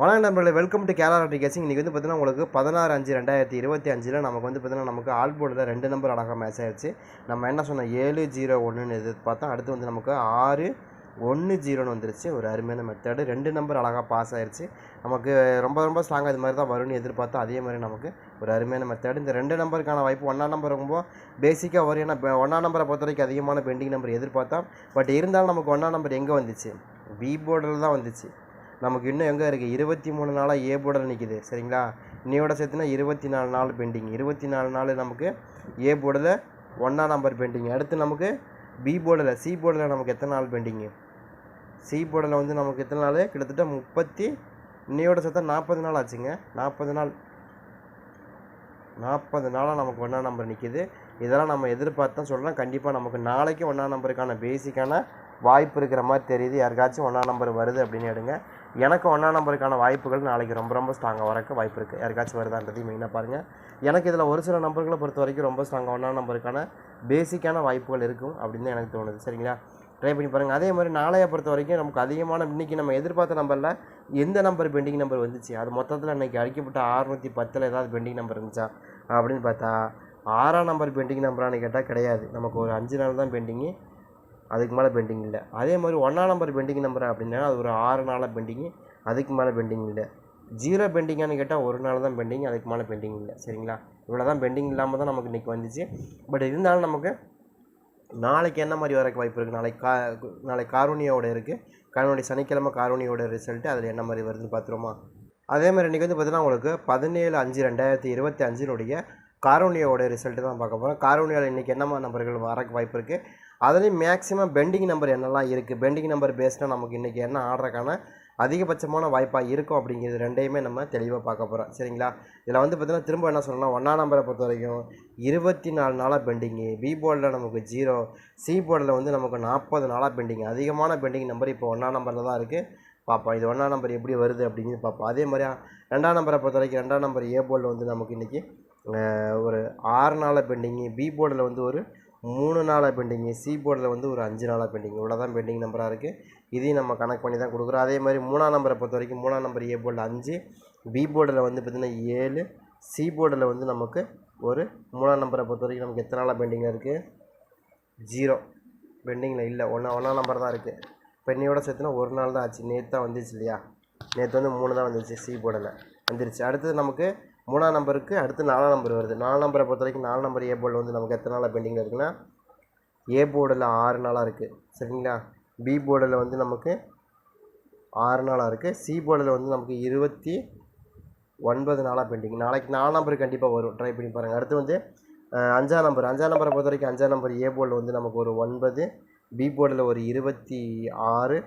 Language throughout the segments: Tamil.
வணக்கம் நண்பர்களே வெல்கம் டு கேரளா ராட்டி கேசிங். இன்றைக்கி வந்து பார்த்தீங்கன்னா உங்களுக்கு பதினாறு அஞ்சு ரெண்டாயிரத்தி இருபத்தி அஞ்சில் நமக்கு வந்து பார்த்தீங்கன்னா நமக்கு ஆல் போர்டில் ரெண்டு நம்பர் அழகாக மேட்ச் ஆயிடுச்சு. நம்ம என்ன சொன்னோம் ஏழு ஜீரோ ஒன்றுன்னு எதிர்பார்த்தோம். அடுத்து வந்து நமக்கு ஆறு ஒன்று ஜீரோன்னு வந்துருச்சு. ஒரு அருமையான மெத்தடு ரெண்டு நம்பர் அழகாக பாஸ் ஆயிடுச்சு நமக்கு ரொம்ப ரொம்ப ஸ்ட்ராங்காக இது மாதிரி தான் வரும்னு எதிர்பார்த்தோம். அதே மாதிரி நமக்கு ஒரு அருமையான மெத்தடு இந்த ரெண்டு நம்பருக்கான வாய்ப்பு ஒன்றா நம்பர் ரொம்ப பேசிக்காக வரும் ஏன்னா ஒன்றா நம்பரை பொறுத்த வரைக்கும் அதிகமான பெண்டிங் நம்பர் எதிர்பார்த்தோம். பட் இருந்தாலும் நமக்கு ஒன்றா நம்பர் எங்கே வந்துச்சு? வி போர்டில் தான் வந்துச்சு. நமக்கு இன்னும் எங்கே இருக்குது இருபத்தி மூணு நாளாக ஏ போர்டில் நிற்கிது சரிங்களா? இன்னையோட சேர்த்துனா இருபத்தி நாலு நாள் பெண்டிங் இருபத்தி நாலு நாள் நமக்கு ஏ போர்டில் ஒன்றாம் நம்பர் பெண்டிங் அடுத்து நமக்கு பி போர்டில் சி போர்டில் நமக்கு எத்தனை நாள் பெண்டிங்கு சி போர்டில் வந்து நமக்கு எத்தனை நாள்? கிட்டத்தட்ட முப்பத்தி இன்னையோட சேர்த்தா நாற்பது நாள் ஆச்சுங்க. நாற்பது நாள். நாற்பது நாளாக நமக்கு ஒன்றா நம்பர் நிற்கிது இதெல்லாம் நம்ம எதிர்பார்த்து தான் சொல்கிறோம் கண்டிப்பாக நமக்கு நாளைக்கு ஒன்றா நம்பருக்கான பேசிக்கான வாய்ப்பு இருக்கிற மாதிரி தெரியுது. யாருக்காச்சும் ஒன்றா நம்பர் வருது அப்படின்னு எடுங்க. எனக்கு ஒன்றா நம்பருக்கான வாய்ப்புகள் நாளைக்கு ரொம்ப ரொம்ப ஸ்ட்ராங்காக வரக்கு வாய்ப்பு இருக்குது யாருக்காச்சும் வருதான்றதையும் மெயினாக பாருங்கள் எனக்கு இதில் ஒரு சில நம்பர்களை பொறுத்த வரைக்கும் ரொம்ப ஸ்ட்ராங்காக ஒன்றா நம்பருக்கான பேசிக்கான வாய்ப்புகள் இருக்கும் அப்படின்னு தான் எனக்கு தோணுது. சரிங்களா? ட்ரை பண்ணி பாருங்கள் அதே மாதிரி நாளைய பொறுத்த வரைக்கும் நமக்கு அதிகமான இன்றைக்கி நம்ம எதிர்பார்த்த நம்பரில் எந்த நம்பர் பெண்டிங் நம்பர் வந்துச்சு? அது மொத்தத்தில் இன்றைக்கி அடிக்கப்பட்ட அறுநூற்றி பத்தில் ஏதாவது பெண்டிங் நம்பர் இருந்துச்சா? அப்படின்னு பார்த்தா ஆறாம் நம்பர் பெண்டிங் நம்பரானு கேட்டால் கிடையாது. நமக்கு ஒரு அஞ்சு நாள் தான் பெண்டிங்கு அதுக்கு மேலே பெண்டிங் இல்லை. அதே மாதிரி ஒன்றாம் நம்பர் பெண்டிங் நம்பர் அப்படின்னா அது ஒரு ஆறு நாளாக பெண்டிங்கு அதுக்கு மேலே பெண்டிங் இல்லை. ஜீரோ பெண்டிங்கானு கேட்டால் ஒரு நாள் தான் பெண்டிங் அதுக்கு மேலே பெண்டிங் இல்லை. சரிங்களா? இவ்வளோ தான் பெண்டிங் இல்லாமல் தான் நமக்கு இன்றைக்கி வந்துச்சு. பட் இருந்தாலும் நமக்கு நாளைக்கு என்ன மாதிரி வரக்கு வாய்ப்பு இருக்குது நாளைக்கு கா நாளைக்கு காரூணியோட இருக்குது காரூணி சனிக்கிழமை காரூணியோட ரிசல்ட்டு அதில் என்ன மாதிரி வருதுன்னு பார்த்துருமா அதே மாதிரி இன்றைக்கி வந்து பார்த்தீங்கன்னா உங்களுக்கு பதினேழு அஞ்சு ரெண்டாயிரத்தி இருபத்தி அஞ்சினுடைய காரூணியோட ரிசல்ட்டு தான் பார்க்க போகிறோம் காரூணியாவில் இன்றைக்கி என்னமா நம்பர்கள் வரக்கு வாய்ப்பு இருக்குது அதுலேயும் மேக்ஸிமம் பெண்டிங் நம்பர் என்னெல்லாம் இருக்குது பெண்டிங் நம்பர் பேஸ்டாக நமக்கு இன்றைக்கி என்ன ஆடுறக்கான அதிகபட்சமான வாய்ப்பாக இருக்கும் அப்படிங்கிறது ரெண்டையுமே நம்ம தெளிவாக பார்க்க போகிறோம் சரிங்களா? இதில் வந்து பார்த்திங்கன்னா திரும்ப என்ன சொல்லணும்னா ஒன்றா நம்பரை பொறுத்த வரைக்கும் இருபத்தி நாலு நாளாக பெண்டிங்கு பி போர்டில் நமக்கு ஜீரோ சி போர்டில் வந்து நமக்கு நாற்பது நாளாக பெண்டிங் அதிகமான பெண்டிங் நம்பர் இப்போ ஒன்றா நம்பரில் தான் இருக்குது பார்ப்போம் இது ஒன்றா நம்பர் எப்படி வருது அப்படிங்கிறது பார்ப்போம். அதே மாதிரி ரெண்டாம் நம்பரை பொறுத்த வரைக்கும் ரெண்டாம் நம்பர் ஏ போர்டில் வந்து நமக்கு இன்றைக்கி ஒரு ஆறு நாளாக பெண்டிங்கு பி போர்டில் வந்து ஒரு மூணு நாளாக பெண்டிங்கு சி போர்டில் வந்து ஒரு அஞ்சு நாளாக பெண்டிங் இவ்வளோ தான் பெண்டிங் நம்பராக இருக்குது இதையும் நம்ம கனெக்ட் பண்ணி தான் கொடுக்குறோம். அதே மாதிரி மூணாம் நம்பரை பொறுத்த வரைக்கும் மூணாம் நம்பர் ஏ போர்டில் அஞ்சு பி போர்டில் வந்து பார்த்திங்கன்னா ஏழு சி போர்டில் வந்து நமக்கு ஒரு மூணாம் நம்பரை பொறுத்த வரைக்கும் நமக்கு எத்தனை நாளாக பெண்டிங்கில் இருக்குது ஜீரோ பெண்டிங்கில் இல்லை. ஒன்றா ஒன்றாம் நம்பர் தான் இருக்குது பெண்ணியோட சேர்த்துனா ஒரு நாள் தான் ஆச்சு. நேற்று தான் வந்துச்சு இல்லையா? நேற்று வந்து மூணு தான் வந்துச்சு சி போர்டில் வந்துருச்சு. அடுத்தது நமக்கு மூணாம் நம்பருக்கு அடுத்து நாலாம் நம்பர் வருது. நாலாம் நம்பரை பொறுத்த வரைக்கும் நாலு நம்பர் ஏ போர்டில் வந்து நமக்கு எத்தனை நாளாக பெண்டிங்கில் இருக்குன்னா ஏ போர்டில் ஆறு நாளாக இருக்குது சரிங்களா? பி போர்டில் வந்து நமக்கு ஆறு நாளாக இருக்குது சி போர்டில் வந்து நமக்கு இருபத்தி ஒன்பது நாளாக பெண்டிங் நாளைக்கு நாலு நம்பர் கண்டிப்பாக வரும். ட்ரை பண்ணி பாருங்கள் அடுத்து வந்து அஞ்சாம் நம்பர். அஞ்சாம் நம்பரை பொறுத்த வரைக்கும் அஞ்சாம் நம்பர் ஏ போர்டில் வந்து நமக்கு ஒரு ஒன்பது பி போர்டில் ஒரு இருபத்தி ஆறு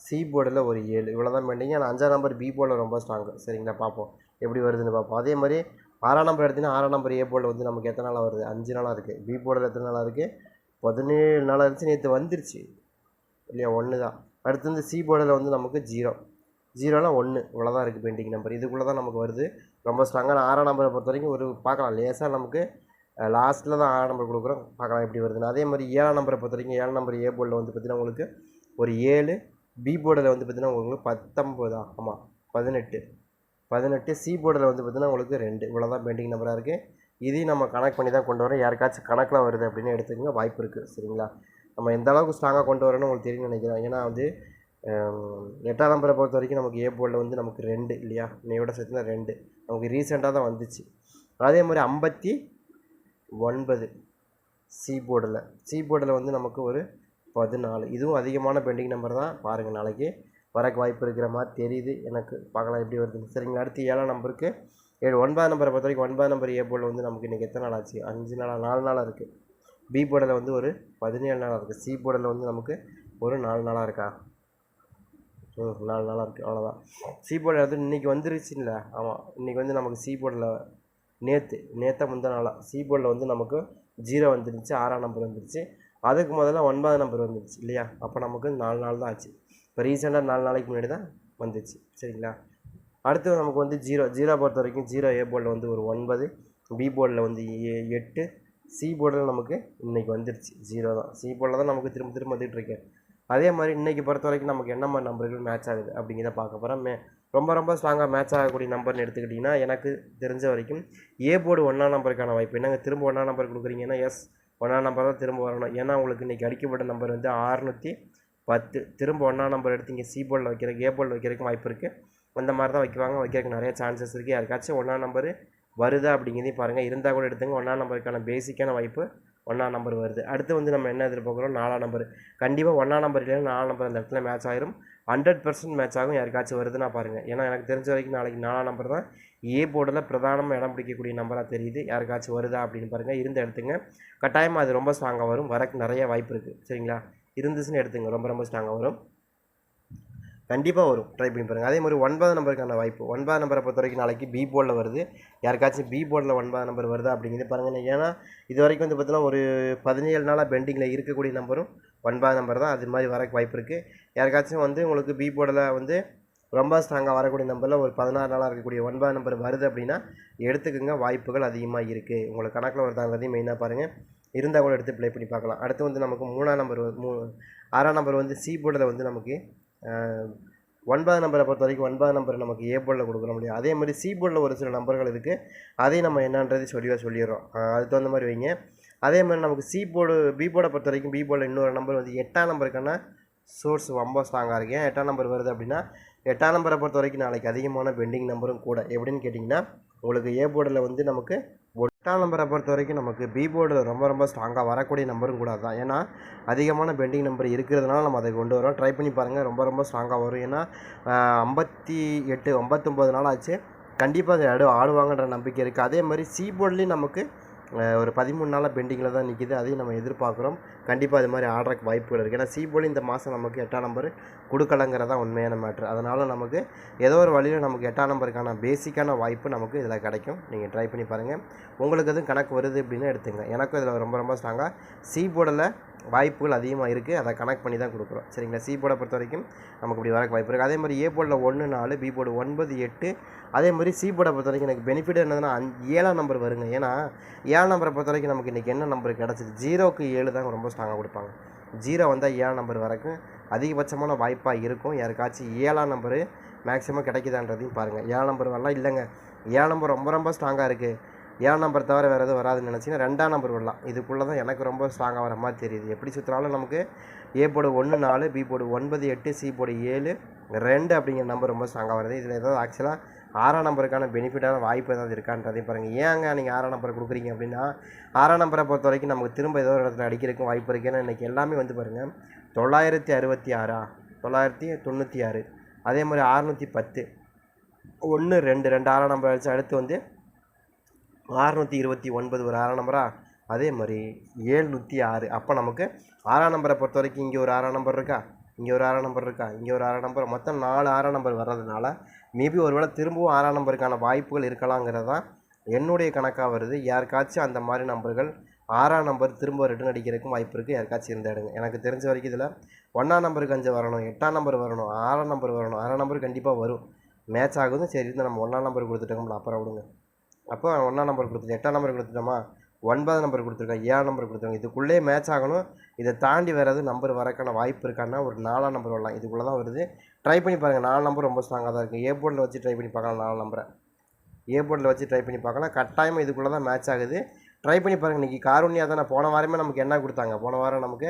சி போர்டில் ஒரு ஏழு. இவ்வளோ தான் பெண்டிங் ஆனால் அஞ்சாம் நம்பர் பி போர்டில் ரொம்ப ஸ்ட்ராங்கு சரிங்களா? பார்ப்போம். எப்படி வருதுன்னு பார்ப்போம். அதே மாதிரி ஆறாம் நம்பர் எடுத்தீங்கன்னா ஆறாம் நம்பர் ஏ போர்டில் வந்து நமக்கு எத்தனை நாளாக வருது? அஞ்சு நாளாக இருக்குது பி போர்டில் எத்தனை நாளாக இருக்குது பதினேழு நாளாக இருந்துச்சு. நேற்று வந்துருச்சு. இல்லையா? ஒன்று தான். அடுத்து வந்து சி போர்டில் வந்து நமக்கு ஜீரோ ஜீரோலாம் ஒன்று இவ்வளோ தான் இருக்குது பெயிண்டிங் நம்பர் இதுக்குள்ளே தான் நமக்கு வருது. ரொம்ப ஸ்ட்ராங்கான ஆறாம் நம்பரை பொறுத்த வரைக்கும் ஒரு பார்க்கலாம். லேசாக நமக்கு லாஸ்ட்டில் தான் ஆறாம் நம்பர் கொடுக்குறோம். பார்க்கலாம் எப்படி வருதுன்னு. அதே மாதிரி ஏழாம் நம்பரை பொறுத்த வரைக்கும் ஏழாம் நம்பர் ஏ போர்டில் வந்து பார்த்திங்கன்னா உங்களுக்கு ஒரு ஏழு. பி போர்டில் வந்து பார்த்திங்கன்னா உங்களுக்கு பத்தொம்பது ஆமாம் பதினெட்டு. பதினெட்டு சி போர்டில் வந்து பார்த்திங்கன்னா உங்களுக்கு ரெண்டு. இவ்வளோ தான் பெண்டிங் நம்பராக இருக்குது இதையும் நம்ம கனெக்ட் பண்ணி தான் கொண்டு வரோம். யாருக்காச்சும் கணக்கில் வருது அப்படின்னு எடுத்துக்கங்க. வாய்ப்பு இருக்குது சரிங்களா? நம்ம எந்த அளவுக்கு ஸ்ட்ராங்காக கொண்டு வரணும்னு உங்களுக்கு தெரியும்னு நினைக்கிறேன். ஏன்னா வந்து எட்டாம் நம்பரை பொறுத்த வரைக்கும் நமக்கு ஏ போர்டில் வந்து நமக்கு ரெண்டு இல்லையா? இன்னையோட சேர்த்துனா ரெண்டு. நமக்கு ரீசெண்டாக தான் வந்துச்சு. அதே மாதிரி ஐம்பத்தி ஒன்பது சி போர்டில் சி போர்டில் வந்து நமக்கு ஒரு பதினாலு. இதுவும் அதிகமான பெண்டிங் நம்பர் தான். பாருங்கள் நாளைக்கு வரக்கு வாய்ப்பு இருக்கிற மாதிரி தெரியுது. எனக்கு பார்க்கலாம் எப்படி வருதுன்னு. சரிங்களா அடுத்து ஏழாம் நம்பருக்கு ஏழு ஒன்பதாம் நம்பரை பொறுத்த வரைக்கும் ஒன்பதாம் நம்பர் ஏ போர்டில் வந்து நமக்கு இன்றைக்கி எத்தனை நாள் ஆச்சு? அஞ்சு நாளாக நாலு நாளாக இருக்குது பி போர்டில் வந்து ஒரு பதினேழு நாளாக இருக்குது சி போர்டில் வந்து நமக்கு ஒரு நாலு நாளாக இருக்கா? ம் நாலு நாளாக இருக்குது அவ்வளோதான் சி போர்டில் வந்து இன்றைக்கி வந்துருச்சுல்ல? ஆமாம் இன்றைக்கி வந்து நமக்கு சி போர்டில் நேற்று நேற்றை முந்த நாளாக சி போர்டில் வந்து நமக்கு ஜீரோ வந்துருச்சு ஆறாம் நம்பர் வந்துருச்சு. அதுக்கு முதல்ல ஒன்பதாம் நம்பர் வந்துருச்சு இல்லையா? அப்போ நமக்கு நாலு நாள் தான் ஆச்சு. இப்போ ரீசெண்டாக நாலு நாளைக்கு முன்னாடி தான் வந்துச்சு. சரிங்களா? அடுத்து நமக்கு வந்து ஜீரோ ஜீரோ பொறுத்த வரைக்கும் ஜீரோ ஏ போர்டில் வந்து ஒரு ஒன்பது பி போர்டில் வந்து ஏ எட்டு சி போர்டில் நமக்கு இன்றைக்கி வந்துருச்சு. ஜீரோ தான். சி போர்டில் தான் நமக்கு திரும்ப திரும்ப வந்துட்டு அதே மாதிரி இன்றைக்கி பொறுத்த வரைக்கும் நமக்கு என்ன மாதிரி நம்பர்கள் மேட்ச் ஆகுது அப்படிங்கிறத பார்க்க போகிறோம் மே ரொம்ப ரொம்ப ஸ்ட்ராங்காக மேட்ச் ஆகக்கூடிய நம்பர்னு எடுத்துக்கிட்டிங்கன்னா எனக்கு தெரிஞ்ச வரைக்கும் ஏ போர்டு ஒன்றா நம்பருக்கான வாய்ப்பு. என்னங்க திரும்ப ஒன்றா நம்பர் கொடுக்குறீங்கன்னா எஸ் ஒன்றா நம்பர் தான் திரும்ப வரணும். ஏன்னா உங்களுக்கு இன்றைக்கி அடிக்கப்பட்ட நம்பர் வந்து ஆறுநூற்றி பத்து திரும்ப ஒன்றா நம்பர் எடுத்து இங்கே சி போர்டில் வைக்கிறதுக்கு ஏ போர்டில் வைக்கிறதுக்கு வாய்ப்பு இருக்குது அந்த மாதிரி தான் வைக்குவாங்க. வைக்கிறதுக்கு நிறைய சான்சஸ் இருக்குது யாருக்காச்சும் ஒன்றா நம்பர் வருதா அப்படிங்கிறதையும் பாருங்கள் இருந்தால் கூட எடுத்துங்க. ஒன்றா நம்பருக்கான பேசிக்கான வாய்ப்பு ஒன்றா நம்பர் வருது. அடுத்து வந்து நம்ம என்ன எதிர்பார்க்குறோம்? நாலாம் நம்பர் கண்டிப்பாக ஒன்றா நம்பர் இல்லைன்னா நாலாம் நம்பர் அந்த இடத்துல மேட்ச் ஆயிரும். ஹண்ட்ரட் பர்சன்ட் மேட்ச் ஆகும். யாருக்காச்சும் வருதுன்னா பாருங்கள் ஏன்னா எனக்கு தெரிஞ்ச வரைக்கும் நாளைக்கு நாலாம் நம்பர் தான் ஏ போர்டில் பிரதானமாக இடம் பிடிக்கக்கூடிய நம்பராக தெரியுது. யாருக்காச்சும் வருதா அப்படின்னு பாருங்கள் இருந்து எடுத்துங்க கட்டாயமாக அது ரொம்ப ஸ்ட்ராங்காக வரும். வரக்கு நிறைய வாய்ப்பு இருக்குது சரிங்களா? இருந்துச்சுன்னு எடுத்துங்க. ரொம்ப ரொம்ப ஸ்ட்ராங்காக வரும். கண்டிப்பாக வரும். ட்ரை பண்ணி பாருங்கள் அதே மாதிரி ஒன்பது நம்பருக்கான வாய்ப்பு. ஒன்பது நம்பரை பொறுத்த வரைக்கும் நாளைக்கு பி போர்டில் வருது. யாருக்காச்சும் பி போர்டில் ஒன்பது நம்பர் வருதா அப்படிங்கிறது பாருங்கள் ஏன்னா இது வரைக்கும் வந்து பார்த்தீங்கன்னா ஒரு பதினேழு நாளாக பெண்டிங்கில் இருக்கக்கூடிய நம்பரும் ஒன்பது நம்பர் தான். அது மாதிரி வரக்கு வாய்ப்பு இருக்குது யாருக்காச்சும் வந்து உங்களுக்கு பி போர்டில் வந்து ரொம்ப ஸ்ட்ராங்காக வரக்கூடிய நம்பரில் ஒரு பதினாறு நாளாக இருக்கக்கூடிய ஒன்பது நம்பர் வருது அப்படின்னா எடுத்துக்கோங்க. வாய்ப்புகள் அதிகமாக இருக்குது உங்களுக்கு கணக்கில் வருதாங்கிறதையும் மெயினாக பாருங்கள் இருந்தால் கூட எடுத்து ப்ளே பண்ணி பார்க்கலாம். அடுத்து வந்து நமக்கு மூணாம் நம்பர் மூ ஆறாம் நம்பர் வந்து சி போர்டில் வந்து நமக்கு ஒன்பது நம்பரை பொறுத்த வரைக்கும் ஒன்பது நம்பர் நமக்கு ஏ போர்டில் கொடுக்குற முடியும். அதே மாதிரி சி போர்டில் ஒரு சில நம்பர்கள் இருக்குது அதே நம்ம என்னன்றது சொல்லியாக சொல்லிடுறோம். அதுக்கு தகுந்த மாதிரி வைங்க. அதே மாதிரி நமக்கு சி போர்டு பி போர்டை பொறுத்த வரைக்கும் பி போர்டில் இன்னொரு நம்பர் வந்து எட்டாம் நம்பருக்கான சோர்ஸ் ரொம்ப ஸ்ட்ராங்காக இருக்கேன் எட்டாம் நம்பர் வருது அப்படின்னா எட்டாம் நம்பரை பொறுத்த வரைக்கும் நாளைக்கு அதிகமான பெண்டிங் நம்பரும் கூட. எப்படின்னு கேட்டிங்கன்னா உங்களுக்கு ஏ போர்டில் வந்து நமக்கு எட்டாம் நம்பரை பொறுத்த வரைக்கும் நமக்கு பி போர்டில் ரொம்ப ரொம்ப ஸ்ட்ராங்காக வரக்கூடிய நம்பரும் கூட தான் ஏன்னா அதிகமான பெண்டிங் நம்பர் இருக்கிறதுனால நம்ம அதை கொண்டு வரோம். ட்ரை பண்ணி பாருங்கள் ரொம்ப ரொம்ப ஸ்ட்ராங்காக வரும். ஏன்னா ஐம்பத்தி எட்டு ஐம்பத்தொம்போது நாள் ஆச்சு. கண்டிப்பாக அதை ஆடு ஆடுவாங்கன்ற நம்பிக்கை இருக்குது அதே மாதிரி சி போர்ட்லேயும் நமக்கு ஒரு பதிமூணு நாளாக பெண்டிங்கில் தான் நிற்கிது அதையும் நம்ம எதிர்பார்க்குறோம். கண்டிப்பாக அது மாதிரி ஆடுறதுக்கு வாய்ப்புகள் இருக்குது ஏன்னா சி இந்த மாதம் நமக்கு எட்டாம் நம்பர் கொடுக்கலங்கிறதான் உண்மையான மேட்ரு அதனால் நமக்கு ஏதோ ஒரு வழியில் நமக்கு எட்டாம் நம்பருக்கான பேசிக்கான வாய்ப்பு நமக்கு இதில் கிடைக்கும். நீங்கள் ட்ரை பண்ணி பாருங்கள் உங்களுக்கு எதுவும் கணக்கு வருது அப்படின்னு எடுத்துங்க. எனக்கும் இதில் ரொம்ப ரொம்ப ஸ்ட்ராங்காக சீபோர்டில் வாய்ப்புகள் அதிகமாக இருக்குது அதை கனெக்ட் பண்ணி தான் கொடுக்குறோம். சரிங்களா? சி போர்டை பொறுத்த வரைக்கும் நமக்கு இப்படி வரக்கு வாய்ப்பு இருக்குது அதே மாதிரி ஏ போர்டில் ஒன்று நாலு பி போர்டு ஒன்பது எட்டு அதே மாதிரி சி போர்டை பொறுத்த வரைக்கும் எனக்கு பெனிஃபிட் என்னதுன்னா ஏழாம் நம்பர் வருங்க. ஏன்னா ஏழாம் நம்பரை பொறுத்த வரைக்கும் நமக்கு இன்றைக்கி என்ன நம்பர் கிடச்சிது? ஜீரோக்கு ஏழு தான் ரொம்ப ஸ்ட்ராங்காக கொடுப்பாங்க. ஜீரோ வந்தால் ஏழாம் நம்பர் வரைக்கும் அதிகபட்சமான வாய்ப்பாக இருக்கும். யாருக்காச்சும் ஏழாம் நம்பரு மேக்ஸிமம் கிடைக்குதான்றதையும் பாருங்கள் ஏழாம் நம்பர் வரலாம் இல்லைங்க. ஏழாம் நம்பர் ரொம்ப ரொம்ப ஸ்ட்ராங்காக இருக்குது ஏழாம் நம்பர் தவிர வேறு எதுவும் வராதுன்னு நினச்சிங்கன்னா ரெண்டாம் நம்பர் வரலாம். இதுக்குள்ளே தான் எனக்கு ரொம்ப ஸ்ட்ராங்காக வர மாதிரி தெரியுது. எப்படி சுற்றினாலும் நமக்கு ஏ போடு ஒன்று நாலு பி போடு ஒன்பது எட்டு சி போடு ஏழு ரெண்டு அப்படிங்கிற நம்பர் ரொம்ப ஸ்ட்ராங்காக வருது. இதில் ஏதாவது ஆக்சுவலாக ஆறாம் நம்பருக்கான பெனிஃபிட்டான வாய்ப்பு ஏதாவது இருக்கான்றதையும் பாருங்கள் ஏங்க நீங்கள் ஆறாம் நம்பர் கொடுக்குறீங்க அப்படின்னா ஆறாம் நம்பரை பொறுத்த வரைக்கும் நமக்கு திரும்ப ஏதோ ஒரு இடத்துல அடிக்கிறதுக்கும் வாய்ப்பு இருக்குது ஏன்னா இன்றைக்கி எல்லாமே வந்து பாருங்கள் தொள்ளாயிரத்தி அறுபத்தி ஆறா? தொள்ளாயிரத்தி தொண்ணூற்றி ஆறு. அதே மாதிரி அறுநூற்றி பத்து. ஒன்று ரெண்டு ரெண்டு ஆறாம் நம்பர் வச்சு அடுத்து வந்து அறுநூற்றி இருபத்தி ஒன்பது ஒரு ஆறாம் நம்பரா அதே மாதிரி ஏழ்நூற்றி ஆறு. அப்போ நமக்கு ஆறாம் நம்பரை பொறுத்த வரைக்கும் இங்கே ஒரு ஆறாம் நம்பர் இருக்கா? இங்கே ஒரு ஆறாம் நம்பர் இருக்கா? இங்கே ஒரு ஆறாம் நம்பர் மொத்தம் நாலு ஆறாம் நம்பர் வர்றதுனால மேபி ஒருவேளை திரும்பவும் ஆறாம் நம்பருக்கான வாய்ப்புகள் இருக்கலாங்கிறது தான் என்னுடைய கணக்காக வருது. யாருக்காச்சும் அந்த மாதிரி நம்பர்கள் ஆறாம் நம்பர் திரும்ப ரிட்டர்ன் அடிக்கிறதுக்கும் வாய்ப்பு இருக்குது யாருக்காச்சும் இருந்த இடங்க எனக்கு தெரிஞ்ச வரைக்கும் இதில் ஒன்றாம் நம்பருக்கு அஞ்சு வரணும் எட்டாம் நம்பர் வரணும் ஆறாம் நம்பர் வரணும் ஆறாம் நம்பர் கண்டிப்பாக வரும். மேட்ச் ஆகுதும் சரி இருந்து நம்ம ஒன்றாம் நம்பர் கொடுத்துட்டோம்ல அப்புறம் விடுங்க. அப்போ ஒன்றாம் நம்பர் கொடுத்துட்டு எட்டாம் நம்பர் கொடுத்துட்டோமா? ஒன்பதாம் நம்பர் கொடுத்துருக்கோம் ஏழாம் நம்பர் கொடுத்துருக்கோம். இதுக்குள்ளே மேட்ச் ஆகணும். இதை தாண்டி வேறு எதுவும் நம்பர் வரக்கான வாய்ப்பு இருக்கான்னா ஒரு நாலாம் நம்பர் வரலாம். இதுக்குள்ளே தான் வருது. ட்ரை பண்ணி பாருங்கள் நாலு நம்பர் ரொம்ப ஸ்ட்ராங்காக தான் இருக்குது ஏ போர்டில் வச்சு ட்ரை பண்ணி பார்க்கலாம் நாலு நம்பரை ஏ போர்டில் வச்சு ட்ரை பண்ணி பார்க்கலாம். கட்டாயமாக இதுக்குள்ளே தான் மேட்ச் ஆகுது. ட்ரை பண்ணி பாருங்கள் இன்றைக்கி காரூன்யா தானே போன வாரமே நமக்கு என்ன கொடுத்தாங்க? போன வாரம் நமக்கு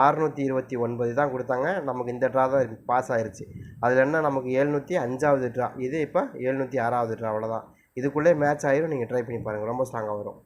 ஆறுநூற்றி இருபத்தி ஒன்பது தான் கொடுத்தாங்க. நமக்கு இந்த ட்ரா தான் பாஸ் ஆயிருச்சு. அதில் என்ன? நமக்கு ஏழ்நூற்றி அஞ்சாவது ட்ரா இது இப்போ ஏழ்நூற்றி ஆறாவது ட்ரா அவ்வளோதான் இதுக்குள்ளே மேட்ச் ஆயிரும். நீங்கள் ட்ரை பண்ணி பாருங்கள் ரொம்ப ஸ்ட்ராங்காக வரும்.